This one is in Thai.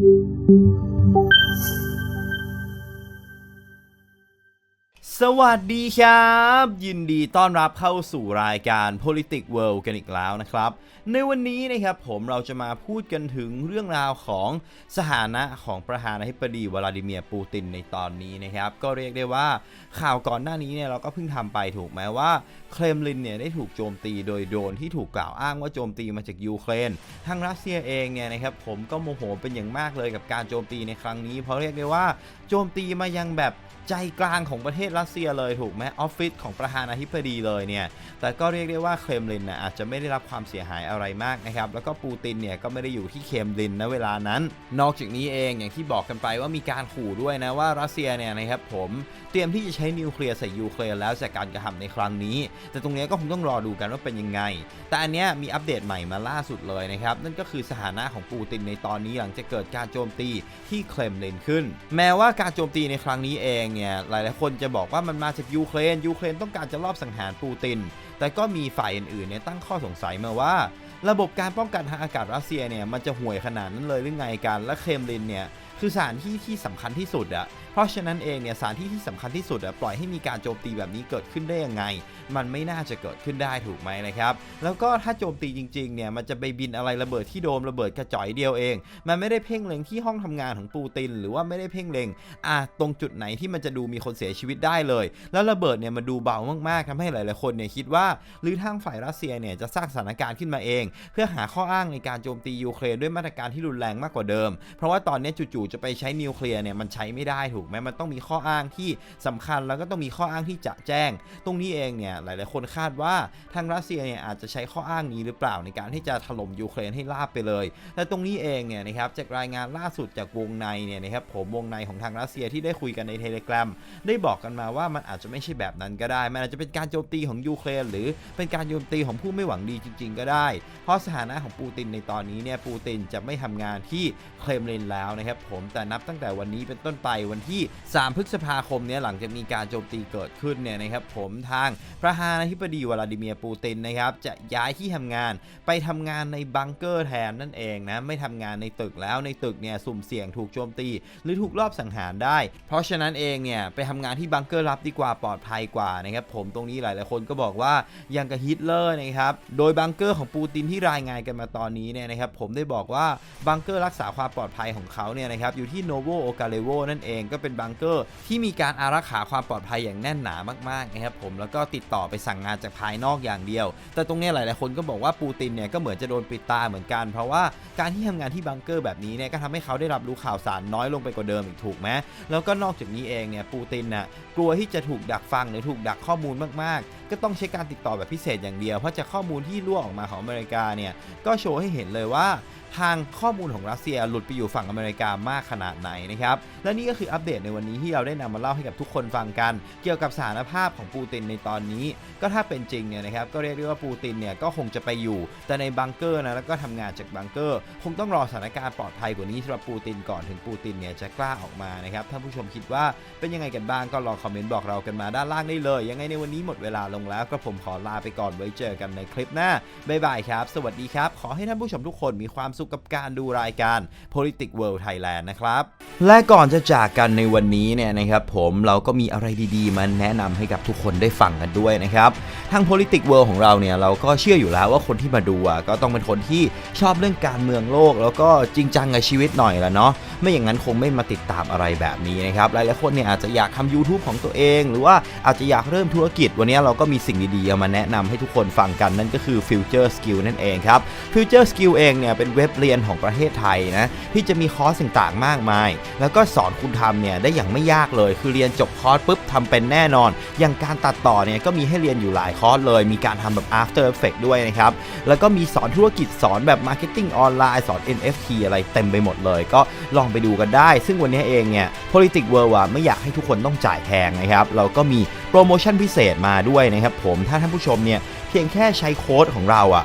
Thank you. สวัสดีครับ ยินดีต้อนรับเข้าสู่รายการ Politics World กันอีกแล้วนะครับ ในวันนี้นะครับผมเราจะมาพูดกันถึงเรื่องราวของสถานะของประธานาธิบดีวลาดิเมียร์ปูตินในตอนนี้นะครับ ก็เรียกได้ว่าข่าวก่อนหน้านี้เนี่ยเราก็เพิ่งทำไปถูกไหมว่าเครมลินเนี่ยได้ถูกโจมตีโดยโดรนที่ถูกกล่าวอ้างว่าโจมตีมาจากยูเครนทางรัสเซียเองเนี่ยนะครับผมก็โมโหเป็นอย่างมากเลยกับการโจมตีในครั้งนี้ เพราะเรียกได้ว่าโจมตีมายังแบบใจกลางของประเทศรัสเซียเลยถูกไหมออฟฟิศของประธานาธิบดีเลยเนี่ยแต่ก็เรียกได้ว่าเครมลินนะอาจจะไม่ได้รับความเสียหายอะไรมากนะครับแล้วก็ปูตินเนี่ยก็ไม่ได้อยู่ที่เครมลินณเวลานั้น นอกจากนี้เองอย่างที่บอกกันไปว่ามีการขู่ด้วยนะว่ารัสเซียเนี่ยนะครับผมเตรียมที่จะใช้นิวเคลียร์ใส่ยูเครนแล้วจากการกระทำในครั้งนี้ แต่ตรงนี้ก็คงต้องรอดูกันว่าเป็นยังไง แต่อันเนี้ยมีอัปเดตใหม่มาล่าสุดเลยนะครับนั่นก็คือสถานะของปูตินในตอนนี้หลังจากเกิดการโจมตีที่เครมลินขึ้น แม้ว่าการโจมตีในครั้งนี้เองเนี่ยหลายๆคนจะบอกว่ามันมาจากยูเครนยูเครนต้องการจะลอบสังหารปูติน แต่ก็มีฝ่ายอื่นๆเนี่ยตั้งข้อสงสัยมาว่า ระบบการป้องกันทางอากาศรัสเซียเนี่ยมันจะห่วยขนาดนั้นเลยหรือไงกันและเครมลินเนี่ย คือสถานที่ที่สำคัญที่สุดอะเพราะฉะนั้นเองเนี่ยสถานที่ที่สำคัญที่สุดอะปล่อยให้มีการโจมตีแบบนี้เกิดขึ้นได้ยังไง มันไม่น่าจะเกิดขึ้นได้ถูกไหมนะครับ แล้วก็ถ้าโจมตีจริงๆเนี่ยมันจะไปบินอะไรระเบิดที่โดมระเบิดกระจ่อยเดียวเอง มันไม่ได้เพ่งเล็งที่ห้องทำงานของปูติน หรือว่าไม่ได้เพ่งเล็งอะตรงจุดไหนที่มันจะดูมีคนเสียชีวิตได้เลย แล้วระเบิดเนี่ยมันดูเบามากๆทำให้หลายๆคนเนี่ยคิดว่า หรือทางฝ่ายรัสเซียเนี่ยจะสร้างสถานการณ์ขึ้นมาเอง เพื่อหาข้ออ้างในการโจมตียูเครนด้วยมาตรการที่รุนแรงมากกว่าเดิม เพราะว่าตอนนี้จู่ๆจะไปใช้นิวเคลียร์เนี่ยมันใช้ไม่ได้ถูกไหมมันต้องมีข้ออ้างที่สำคัญแล้วก็ต้องมีข้ออ้างที่จะแจ้ง ตรงนี้เองเนี่ยหลาย ๆ คนคาดว่าทางรัสเซียเนี่ยอาจจะใช้ข้ออ้างนี้หรือเปล่าในการที่จะถล่มยูเครนให้ราบไปเลยแต่ตรงนี้เองเนี่ยนะครับจากรายงานล่าสุดจากวงในเนี่ยนะครับผมวงในของทางรัสเซียที่ได้คุยกันในเทเล gram ได้บอกกันมาว่ามันอาจจะไม่ใช่แบบนั้นก็ได้ มันอาจจะเป็นการโจมตีของยูเครนหรือเป็นการโจมตีของผู้ไม่หวังดีจริง ๆ ก็ได้ เพราะสถานะของปูตินในตอนนี้เนี่ยปูตินจะไม่ทำงานที่เครมลินแล้วนะครับผมแต่นับตั้งแต่วันนี้เป็นต้นไปวันที่ 3 พฤษภาคมเนี่ยหลังจากมีการโจมตีเกิดขึ้นเนี่ยนะครับผมทางประธานาธิบดีวลาดิเมียร์ปูตินนะครับจะย้ายที่ทำงานไปทำงานในบังเกอร์แทนนั่นเองนะไม่ทำงานในตึกแล้วในตึกเนี่ยสุ่มเสี่ยงถูกโจมตี หรือถูกลอบสังหารได้ เพราะฉะนั้นเองเนี่ยไปทำงานที่บังเกอร์ลับดีกว่าปลอดภัยกว่านะครับผมตรงนี้หลายๆคนก็บอกว่ายังกับฮิตเลอร์นะครับโดยบังเกอร์ของปูตินที่รายงานกันมาตอนนี้เนี่ยนะครับผมได้บอกว่าบังเกอร์รักษาความปลอดภัยของเขาเนี่ยนะครับอยู่ที่โนโวโอกาเลโวนั่นเองก็เป็นบังเกอร์ที่มีการอารักขาความปลอดภัยอย่างแน่นหนามากๆนะครับผมแล้วก็ติดต่อไปสั่งงานจากภายนอกอย่างเดียว แต่ตรงนี้ยหลายๆคนก็บอกว่าปูตินเนี่ยก็เหมือนจะโดนปิดตาเหมือนกัน เพราะว่าการที่ทำงานที่บังเกอร์แบบนี้เนี่ยก็ทำให้เขาได้รับรู้ข่าวสารน้อยลงไปกว่าเดิมอีกถูกไหมแล้วก็นอกจากนี้เองเนี่ยปูตินน่ะกลัวที่จะถูกดักฟังหรือถูกดักข้อมูลมากๆ ก็ต้องใช้การติดต่อแบบพิเศษอย่างเดียว เพราะจากข้อมูลที่รั่วออกมาของอเมริกาเนี่ยก็โชว์ให้เห็นเลยว่า ทางข้อมูลของรัสเซียหลุดไปอยู่ฝั่งอเมริกามากขนาดไหนนะครับ และนี่ก็คืออัปเดตในวันนี้ที่เราได้นำมาเล่าให้กับทุกคนฟังกัน เกี่ยวกับสถานภาพของปูตินในตอนนี้ ก็ถ้าเป็นจริงเนี่ยนะครับก็เรียกได้ว่าปูตินเนี่ยก็คงจะไปอยู่ แต่ในบังเกอร์นะแล้วก็ทำงานจากบังเกอร์ คงต้องรอสถานการณ์ปลอดภัยกว่านี้สำหรับปูตินก่อนถึงปูตินเนี่ยจะกล้าออกมานะครับท่านผู้ชมคิดว่าเป็นยังไงกันบ้างก็ลองคอมเมนต์บอกเรากันมาด้านล่างได้เลย ยังไงในวันนี้หมดเวลาลงแล้วก็ผมขอลาไปก่อนไว้เจอกันในคลิปหน้าบ๊ายบายครับ สวัสดีครับ ขอให้ท่านผู้ชมทุกคนมีความสุขกับการดูรายการ Politics World Thailand นะครับ และก่อนจะจากกันในวันนี้เนี่ยนะครับผมเราก็มีอะไรดีๆมาแนะนำให้กับทุกคนได้ฟังกันด้วยนะครับทาง Politics World ของเราเนี่ยเราก็เชื่ออยู่แล้วว่าคนที่มาดูอะก็ต้องเป็นคนที่ชอบเรื่องการเมืองโลก แล้วก็จริงจังกับชีวิตหน่อยละเนาะไม่อย่างนั้นคงไม่มาติดตามอะไรแบบนี้นะครับหลายๆคนเนี่ยอาจจะอยากทำ YouTube ของตัวเอง หรือว่าอาจจะอยากเริ่มธุรกิจ วันนี้เราก็มีสิ่งดีๆเอามาแนะนำให้ทุกคนฟังกันนั่นก็คือ Future Skill นั่นเองครับ Future Skill เองเนี่ยเป็นเว็บเรียนของประเทศไทยนะที่จะมีคอร์สต่างๆมากมาย แล้วก็สอนคุณทำเนี่ยได้อย่างไม่ยากเลย คือเรียนจบคอร์สปุ๊บทำเป็นแน่นอน อย่างการตัดต่อเนี่ยก็มีให้เรียนอยู่หลายคอร์สเลย มีการทำแบบ After Effect ด้วยนะครับ แล้วก็มีสอนธุรกิจสอนแบบ Marketing ออนไลน์สอน NFT อะไรเต็มไปหมดเลย ก็ลองไปดูกันได้ ซึ่งวันนี้เองเนี่ย Politics World อะไม่อยากให้ทุกคนต้องจ่ายแพงนะครับเราก็มีโปรโมชั่นพิเศษมาด้วยนะครับผมถ้าท่านผู้ชมเนี่ยเพียงแค่ใช้โค้ดของเราอะ